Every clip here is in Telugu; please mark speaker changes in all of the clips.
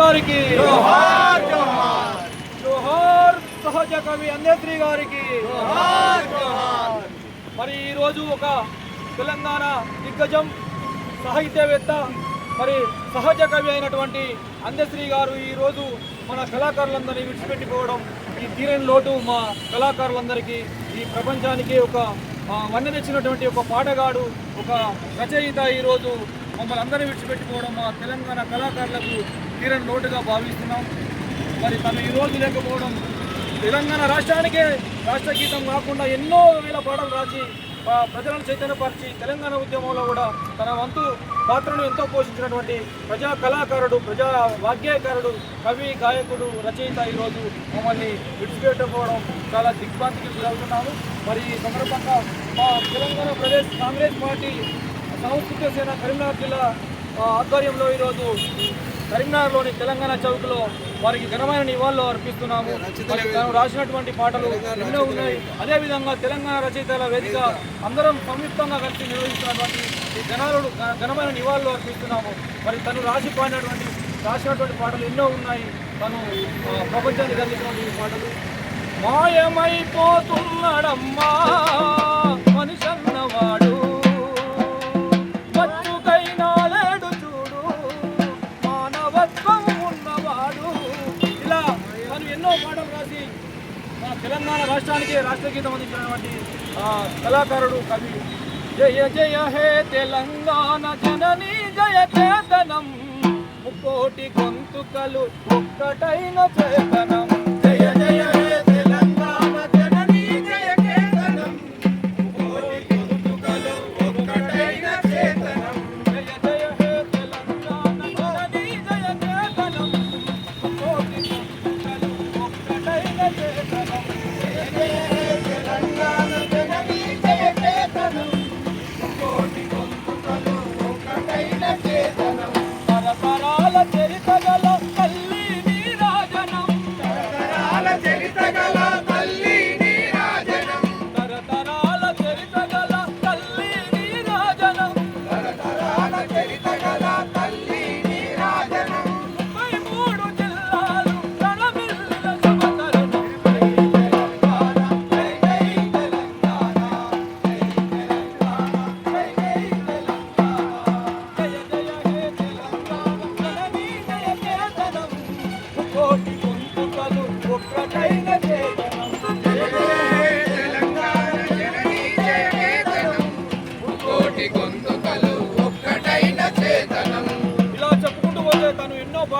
Speaker 1: గారికి
Speaker 2: జోహార్ జోహార్
Speaker 1: జోహార్ సహజ కవి అందేశ్రీ గారికి
Speaker 2: జోహార్ జోహార్.
Speaker 1: మరి ఈరోజు ఒక తెలంగాణ దిగ్గజం సాహిత్యవేత్త మరి సహజ కవి అయినటువంటి అందశ్రీ గారు ఈరోజు మన కళాకారులందరినీ విడిచిపెట్టిపోవడం ఈ తీరని లోటు మా కళాకారులందరికీ ఈ ప్రపంచానికి ఒక ఆ, వన్నెనిచ్చినటువంటి ఒక పాటగాడు ఒక రచయిత ఈరోజు మమ్మల్ని అందరినీ విడిచిపెట్టుకోవడం మా తెలంగాణ కళాకారులకు తీరని లోటుగా భావిస్తున్నాం. మరి తను ఈరోజు లేకపోవడం తెలంగాణ రాష్ట్రానికే రాష్ట్ర గీతం కాకుండా ఎన్నో వేల పాటలు రాసి ప్రజలను చైతన్యపరిచి తెలంగాణ ఉద్యమంలో కూడా తన వంతు పాత్రను ఎంతో పోషించినటువంటి ప్రజా కళాకారుడు ప్రజా వాగ్గేయకారుడు కవి గాయకుడు రచయిత ఈరోజు మమ్మల్ని విడిచిపెట్టకపోవడం చాలా దిగ్భ్రాంతికి గురవుతున్నాము. మరి ఈ సందర్భంగా మా తెలంగాణ ప్రదేశ్ కాంగ్రెస్ పార్టీ సాంస్కృతిక సేన కరీంనగర్ జిల్లా ఆధ్వర్యంలో ఈరోజు కరీంనగర్లోని తెలంగాణ చౌక్లో వారికి ఘనమైన నివాళులు అర్పిస్తున్నాము. మరి తాను రాసినటువంటి పాటలు ఎన్నో ఉన్నాయి. అదేవిధంగా తెలంగాణ రచయితల వేదిక అందరం సంయుక్తంగా కలిసి నిర్వహిస్తున్నటువంటి ఈ ఘనాలు ఘనమైన నివాళులు అర్పిస్తున్నాము. మరి తను రాసి పాడినటువంటి రాసినటువంటి పాటలు ఎన్నో ఉన్నాయి. తను ప్రపంచాన్ని ప్రపంచానికి పాటలు. మాయమైపోతున్నాడమ్మా. అయితే రాష్ట్ర గీతం అందించినటువంటి కళాకారుడు కవి జయ జయ హే తెలంగాణ జనని జయ చేతనం ముక్కోటి గొంతుకలు ఒక్కటైన చేతనం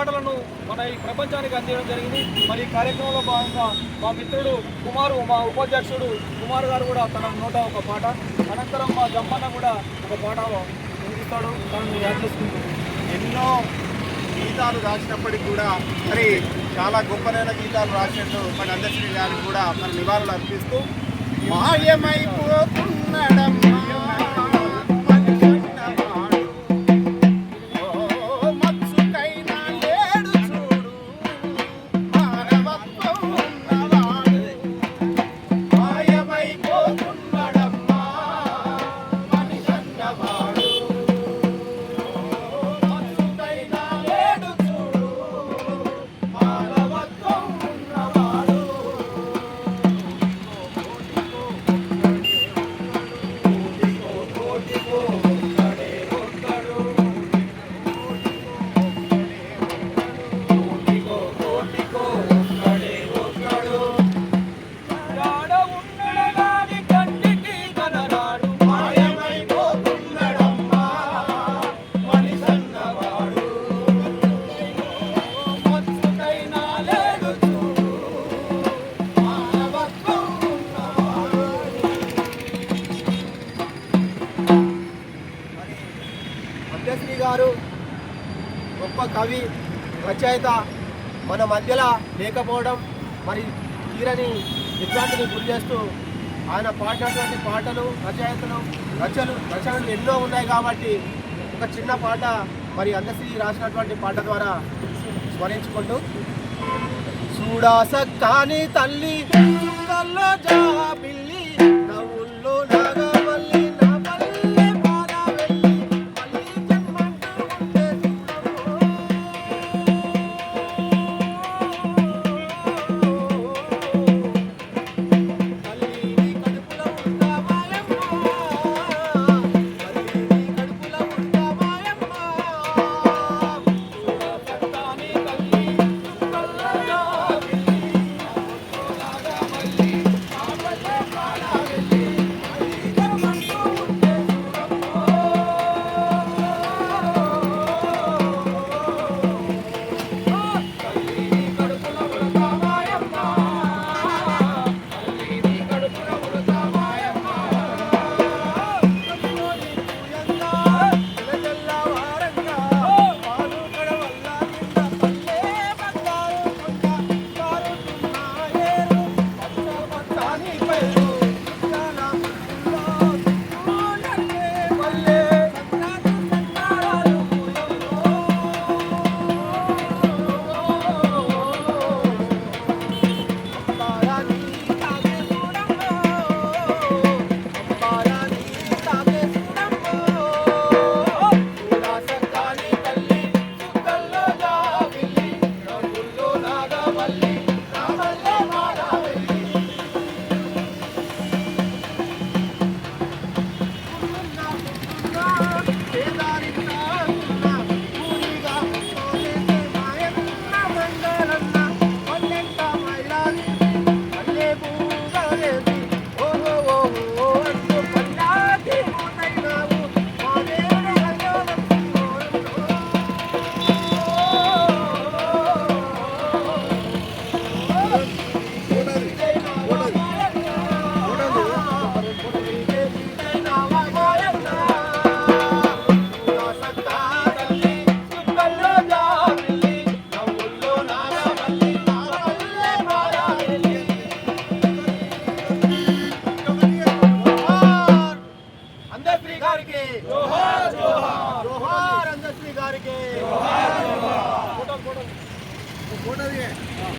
Speaker 1: పాటలను మన ఈ ప్రపంచానికి అందించడం జరిగింది. మరి ఈ కార్యక్రమంలో భాగంగా మా మిత్రుడు కుమారు మా ఉపాధ్యక్షుడు కుమార్ గారు కూడా తన నోట ఒక పాట. అనంతరం మా జమ్మన్న కూడా ఒక పాట వినిపిస్తాడు. తనను యాడ్ చేసుకుంటాడు
Speaker 3: ఎన్నో గీతాలు రాసినప్పటికీ కూడా మరి చాలా గొప్పనైన గీతాలు రాసినట్టు మన అందశ్రీ గారికి కూడా మన నివాళులు అర్పిస్తూ మాయమైపోతున్నాడమ్మా.
Speaker 4: గారు గొప్ప కవి రచయిత మన మధ్యలో లేకపోవడం మరి తీరని విద్యార్థిని గురి చేస్తూ ఆయన పాడినటువంటి పాటలు రచయితలు రచనలు రచనలు ఎన్నో ఉన్నాయి కాబట్టి ఒక చిన్న పాట మరి అందశ్రీ రాసినటువంటి పాట ద్వారా స్మరించుకుంటూ. చూడాస తల్లి చుక్కల్లో